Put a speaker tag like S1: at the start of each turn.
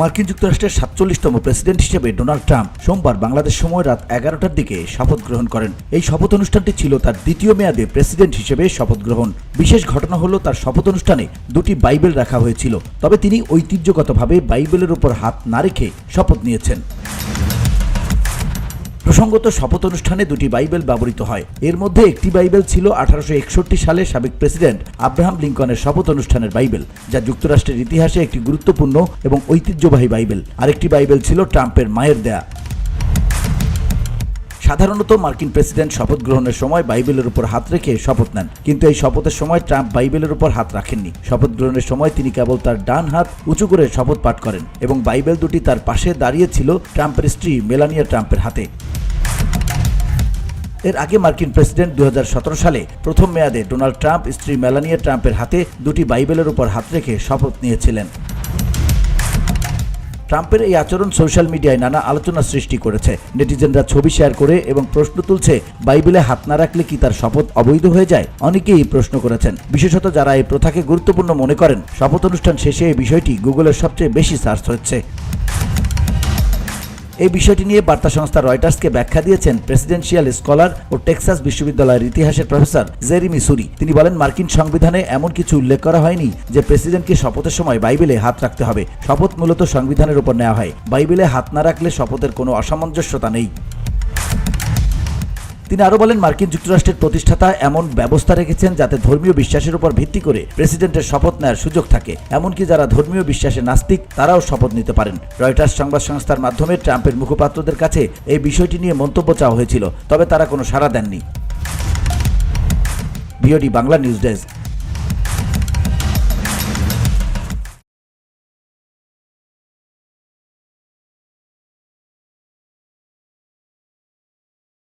S1: মার্কিন যুক্তরাষ্ট্রের সাতচল্লিশতম প্রেসিডেন্ট হিসেবে ডোনাল্ড ট্রাম্প সোমবার বাংলাদেশ সময় রাত এগারোটার দিকে শপথ গ্রহণ করেন। এই শপথ অনুষ্ঠানটি ছিল তার দ্বিতীয় মেয়াদে প্রেসিডেন্ট হিসেবে শপথ গ্রহণ। বিশেষ ঘটনা হল তার শপথ অনুষ্ঠানে দুটি বাইবেল রাখা হয়েছিল, তবে তিনি ঐতিহ্যগতভাবে বাইবেলের উপর হাত না রেখে শপথ নিয়েছেন। প্রসঙ্গত শপথ অনুষ্ঠানে দুটি বাইবেল ব্যবহৃত হয়। এর মধ্যে একটি বাইবেল ছিল আঠারোশো একষট্টি সালে সাবেক প্রেসিডেন্ট আব্রাহাম লিঙ্কনের শপথ অনুষ্ঠানের বাইবেল, যা যুক্তরাষ্ট্রের ইতিহাসে একটি গুরুত্বপূর্ণ এবং ঐতিহ্যবাহী বাইবেল। আরেকটি বাইবেল ছিল ট্রাম্পের মায়ের দেয়া। সাধারণত মার্কিন প্রেসিডেন্ট শপথ গ্রহণের সময় বাইবেলের উপর হাত রেখে শপথ নেন, কিন্তু এই শপথের সময় ট্রাম্প বাইবেলের উপর হাত রাখেননি। শপথ গ্রহণের সময় তিনি কেবল তার ডান হাত উঁচু করে শপথ পাঠ করেন এবং বাইবেল দুটি তার পাশে দাঁড়িয়ে ছিল ট্রাম্পের স্ত্রী মেলানিয়া ট্রাম্পের হাতে। এর আগে মার্কিন প্রেসিডেন্ট দু হাজার সতেরো সালে প্রথম মেয়াদে ডোনাল্ড ট্রাম্প, স্ত্রী মেলানিয়া ট্রাম্পের হাতে দুটি বাইবেলের উপর হাত রেখে শপথ নিয়েছিলেন। ট্রাম্পের এই আচরণ সোশ্যাল মিডিয়ায় নানা আলোচনা সৃষ্টি করেছে। নেটিজেনরা ছবি শেয়ার করে এবং প্রশ্ন তুলছে, বাইবেলে হাত না রাখলে কি তার শপথ অবৈধ হয়ে যায়? অনেকেই প্রশ্ন করেছেন। বিশেষত যারা এই প্রথাকে গুরুত্বপূর্ণ মনে করেন, শপথ অনুষ্ঠান শেষে এই বিষয়টি গুগলের সবচেয়ে বেশি সার্চ হচ্ছে। এই বিষয়টি নিয়ে বার্তা সংস্থা রয়টার্সকে ব্যাখ্যা দিয়েছেন প্রেসিডেন্সিয়াল স্কলার ও টেক্সাস বিশ্ববিদ্যালয়ের ইতিহাসের প্রফেসর জেরিমি সুরি। তিনি বলেন, মার্কিন সংবিধানে এমন কিছু উল্লেখ করা হয়নি যে প্রেসিডেন্টকে শপথের সময় বাইবেলে হাত রাখতে হবে। শপথ মূলত সংবিধানের উপর নেওয়া হয়। বাইবেলে হাত না রাখলে শপথের কোনো অসামঞ্জস্যতা নেই। তিনি আরও বলেন, মার্কিন যুক্তরাষ্ট্রের প্রতিষ্ঠাতা এমন ব্যবস্থা রেখেছেন যাতে ধর্মীয় বিশ্বাসের উপর ভিত্তি করে প্রেসিডেন্টের শপথ নেওয়ার সুযোগ থাকে। এমনকি যারা ধর্মীয় বিশ্বাসে নাস্তিক, তারাও শপথ নিতে পারেন। রয়টার্স সংবাদ সংস্থার মাধ্যমে ট্রাম্পের মুখপাত্রদের কাছে এই বিষয়টি নিয়ে মন্তব্য চাওয়া হয়েছিল, তবে তারা কোনো সাড়া দেননি। BOD Bangla news desk.